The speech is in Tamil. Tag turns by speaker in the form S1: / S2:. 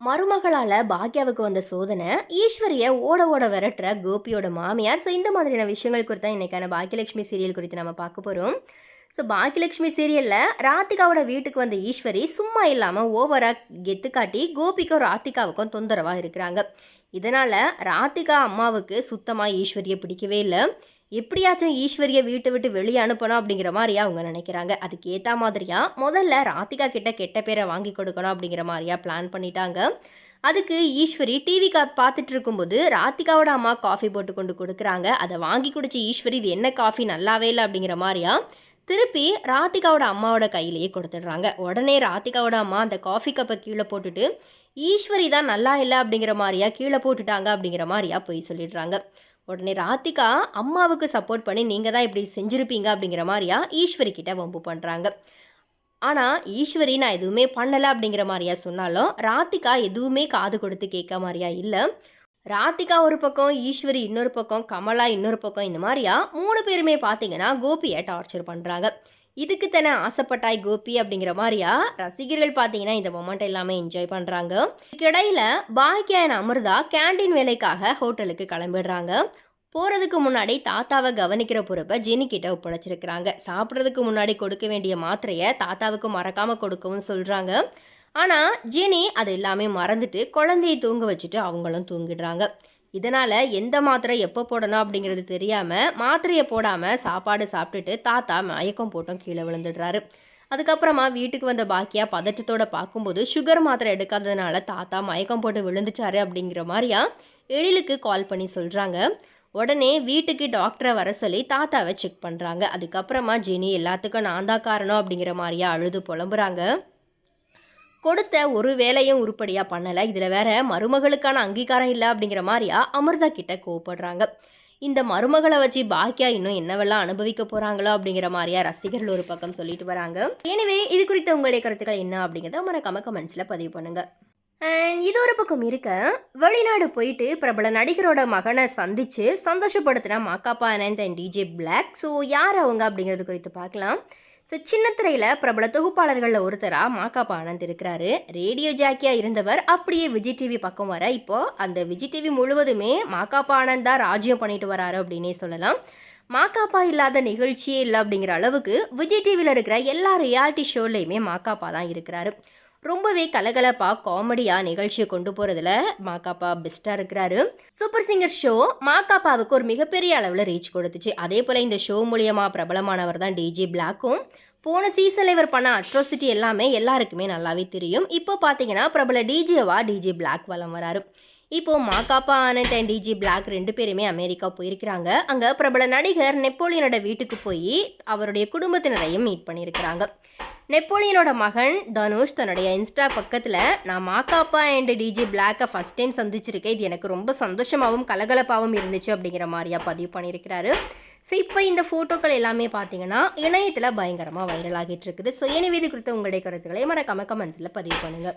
S1: மருமகளால் பாக்யாவுக்கு வந்த சோதனை ஈஸ்வரியை ஓட ஓட விரட்டுற கோபியோட மாமியார். ஸோ இந்த மாதிரியான விஷயங்கள் குறித்து இன்றைக்கான பாக்கியலட்சுமி சீரியல் குறித்து நம்ம பார்க்க போகிறோம் ஸோ பாக்கியலட்சுமி சீரியலில் ராதிகாவோட வீட்டுக்கு வந்த ஈஸ்வரி சும்மா இல்லாமல் ஓவராக கெத்து காட்டி கோபிக்கும் ராதிகாவுக்கும் தொந்தரவாக இருக்கிறாங்க. இதனால் ராதிகா அம்மாவுக்கு சுத்தமாக ஈஸ்வரியை பிடிக்கவே இல்லை. எப்படியாச்சும் ஈஸ்வரியை வீட்டை விட்டு வெளியே அனுப்பணும் அப்படிங்கிற மாதிரியா அவங்க நினைக்கிறாங்க. அதுக்கு ஏற்ற மாதிரியா முதல்ல ராதிகா கிட்ட கெட்ட பேரை வாங்கி கொடுக்கணும் அப்படிங்கிற மாதிரியா பிளான் பண்ணிட்டாங்க. அதுக்கு ஈஸ்வரி டிவி கா பார்த்துட்டு இருக்கும்போது ராதிகாவோட அம்மா காஃபி போட்டு கொண்டு கொடுக்குறாங்க. அதை வாங்கி குடிச்ச ஈஸ்வரி இது என்ன காஃபி நல்லாவே இல்லை அப்படிங்கிற மாதிரியா திருப்பி ராதிகாவோட அம்மாவோட கையிலேயே கொடுத்துடுறாங்க. உடனே ராதிகாவோட அம்மா அந்த காஃபி கப்பை கீழே போட்டுட்டு ஈஸ்வரி தான் நல்லா இல்லை அப்படிங்கிற மாதிரியா கீழே போட்டுட்டாங்க அப்படிங்கிற மாதிரியா போய் சொல்லிடுறாங்க. உடனே ராத்திகா அம்மாவுக்கு சப்போர்ட் பண்ணி நீங்கள் தான் இப்படி செஞ்சுருப்பீங்க அப்படிங்கிற மாதிரியா ஈஸ்வரி கிட்ட வம்பு பண்ணுறாங்க ஆனால் ஈஸ்வரி நான் எதுவுமே பண்ணலை அப்படிங்கிற மாதிரியா சொன்னாலும் ராத்திகா எதுவுமே காது கொடுத்து கேட்க மாதிரியா இல்லை. ராத்திகா ஒரு பக்கம் ஈஸ்வரி இன்னொரு பக்கம் கமலா இன்னொரு பக்கம் இந்த மாதிரியா மூணு பேருமே பார்த்தீங்கன்னா கோபியை டார்ச்சர் பண்ணுறாங்க இதுக்கு தானே ஆசைப்பட்டாய் கோபி அப்படிங்கிற மாதிரியா? ரசிகர்கள் பார்த்தீங்கன்னா இந்த மொமெண்ட் எல்லாமே என்ஜாய் பண்ணுறாங்க இதுக்கிடையில் பாக்கியா and அமிர்தா கேண்டீன் வேலைக்காக ஹோட்டலுக்கு கிளம்பிடுறாங்க. போகிறதுக்கு முன்னாடி தாத்தாவை கவனிக்கிற பொறுப்பை ஜெனி கிட்ட ஒப்படைச்சிருக்கிறாங்க. சாப்பிட்றதுக்கு முன்னாடி கொடுக்க வேண்டிய மாத்திரையை தாத்தாவுக்கு மறக்காமல் கொடுக்கவும் சொல்கிறாங்க ஆனால் ஜெனி அது எல்லாமே மறந்துட்டு குழந்தையை தூங்க வச்சுட்டு அவங்களும் தூங்கிடுறாங்க. இதனால் எந்த மாத்திரை எப்போ போடணும் அப்படிங்கிறது தெரியாமல் மாத்திரையை போடாமல் சாப்பாடு சாப்பிட்டுட்டு தாத்தா மயக்கம் போட்டும் கீழே விழுந்துடுறாரு. அதுக்கப்புறமா வீட்டுக்கு வந்த பாக்கியா பதற்றத்தோடு பார்க்கும்போது சுகர் மாத்திரை எடுக்காததுனால தாத்தா மயக்கம் போட்டு விழுந்துச்சாரு அப்படிங்கிற மாதிரியா எழிலுக்கு கால் பண்ணி சொல்கிறாங்க உடனே வீட்டுக்கு டாக்டரை வர சொல்லி தாத்தாவை செக் பண்ணுறாங்க அதுக்கப்புறமா ஜெனி எல்லாத்துக்கும் நான் தான் காரணம் அப்படிங்கிற மாதிரியா அழுது புலம்புறாங்க. கொடுத்த ஒரு வேலையும் உருப்படியாக பண்ணலை. இதில் வேற மருமகளுக்கான அங்கீகாரம் இல்லை அப்படிங்கிற மாதிரியா அமிர்தா கிட்ட கோவப்படுறாங்க. இந்த மருமகளை வச்சு பாக்கியா இன்னும் என்னவெல்லாம் அனுபவிக்க போகிறாங்களோ அப்படிங்கிற மாதிரியா ரசிகர்கள் ஒரு பக்கம் சொல்லிட்டு வராங்க. எனவே இது குறித்த உங்களுடைய கருத்துக்கள் என்ன அப்படிங்கிறத மறக்காம கமெண்ட்ஸில் பதிவு பண்ணுங்க. அண்ட் இது ஒரு பக்கம் இருக்க வெளிநாடு போயிட்டு பிரபல நடிகரோட மகனை சந்திச்சு சந்தோஷப்படுத்தின Makapa Anand and DJ Black so யார் அவங்க அப்படிங்கிறது குறித்து பார்க்கலாம். ஸோ சின்னத்திரையில் பிரபல தொகுப்பாளர்களில் ஒருத்தராக மாக்காப்பா ஆனந்த் இருக்கிறாரு. ரேடியோ ஜாக்கியாக இருந்தவர். அப்படியே விஜய் டிவி பக்கம் வர இப்போது அந்த விஜய் டிவி முழுவதுமே மாக்காப்பா ஆனந்த் தான் ராஜ்யம் பண்ணிட்டு வராரு அப்படின்னே சொல்லலாம். மாக்காப்பா இல்லாத நிகழ்ச்சியே இல்லை அப்படிங்கிற அளவுக்கு விஜய் டிவியில் இருக்கிற எல்லா ரியாலிட்டி ஷோலையுமே மாக்காப்பா தான் இருக்கிறாரு. ரொம்பவே கலகலப்பாக காமெடியாக நிகழ்ச்சியை கொண்டு போகிறதுல மாக்காப்பா பெஸ்ட்டாக இருக்கிறாரு. சூப்பர் சிங்கர் ஷோ மாக்காப்பாவுக்கு ஒரு மிகப்பெரிய அளவில் ரீச் கொடுத்துச்சு. அதே போல் இந்த ஷோ மூலியமாக பிரபலமானவர் தான் டிஜே பிளாக்கும் போன சீசனில் இவர் பண்ண அட்ரோசிட்டி எல்லாமே எல்லாருக்குமே நல்லாவே தெரியும். இப்போ பார்த்தீங்கன்னா பிரபல டிஜேவா டிஜே பிளாக் வலம் வராரு. இப்போ Makapa Anand and DJ Black ரெண்டு பேருமே அமெரிக்கா போயிருக்கிறாங்க. அங்கே பிரபல நடிகர் நெப்போலியனோட வீட்டுக்கு போய் அவருடைய குடும்பத்தினரையும் மீட் பண்ணியிருக்கிறாங்க. நெப்போலியனோட மகன் தனுஷ் தன்னுடைய இன்ஸ்டா பக்கத்தில் நான் மாக்காப்பா அண்ட் டிஜி பிளாக்கை ஃபஸ்ட் டைம் சந்திச்சிருக்கேன். இது எனக்கு ரொம்ப சந்தோஷமாகவும் கலகலப்பாகவும் இருந்துச்சு அப்படிங்கிற மாதிரியா பதிவு பண்ணியிருக்கிறாரு. ஸோ இப்போ இந்த ஃபோட்டோக்கள் எல்லாமே பார்த்தீங்கன்னா இணையத்தில் பயங்கரமாக வைரல் ஆகிட்டு இருக்குது. ஸோ எனவே இது குறித்த உங்களுடைய கருத்துக்களை மறக்காம கமெண்ட்ஸில் பதிவு பண்ணுங்கள்